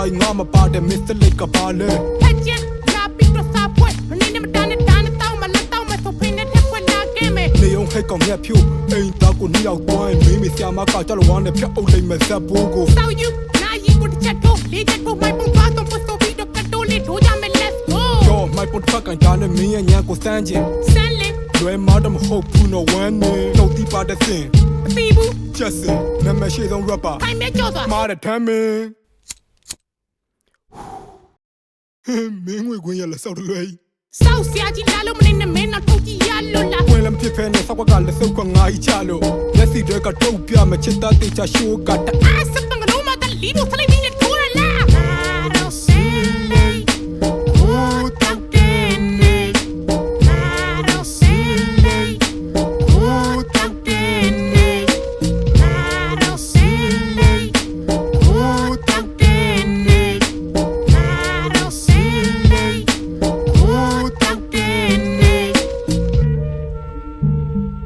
တိုင်းငါမပါတဲ့မစ္စလိတ်ကပါလေဖက်ကျန်လာပြီးတော့စားပွဲမနေနဲ့မတန်းနဲ့တန်းနဲ့တောင်းမလက်တောင်းမဆိုဖိနဲ့တက်ခွက်လာခဲ့မယ်နေအောင်ဟဲ့ကောင်မြတ်ဖြူအိမ်သားကိုနှစ်ယောက်တွိုင်းမင်းမဆရာမကကြောက်လဝါနဲ့ဖြတ်အုပ်လိုက်မဲ့ဇက်ဘိုးကိုစောက်ယူနာယီကိုတစ်ချက်တော့လေးချက်ကိုမိုက်ပုံသွားတော့ပတ်ဆိုပြီးတော့ကတ်တိုးလေးထိုးကြမယ် let's go ရောမိုက်ပွန်ဖက်ကန်တာနဲ့မင်းရဲ့ညံကိုစမ်းခြင်းစမ်းလေလွယ်မတော့မဟုတ်ဘူးနော်ဝမ်းနေတော့တီးပါတဲ့စင်မသိဘူးချက်စင်နာမည်ရှိဆုံး rapper ခိုင်မဲကြော်သွားမားတဲ့ထမ်းမင်းဟင်း မင်းငွေခွင့်ရလက်စောက်တလွဲစောက်ဆရာကြီးလာလို့မနေနဲ့မင်းတော့ထုတ်ကြည့်ရလို့လားဝင်လည်းမဖြစ်ဖဲနဲ့စောက်ကကလက်စုပ်ကငါကြီးချလို့လက်စီတွေကတုတ်ပြမချစ်သားတေချာရှိုးကတအာစပန်ကလုံးမတလီလို့ဆလိုက်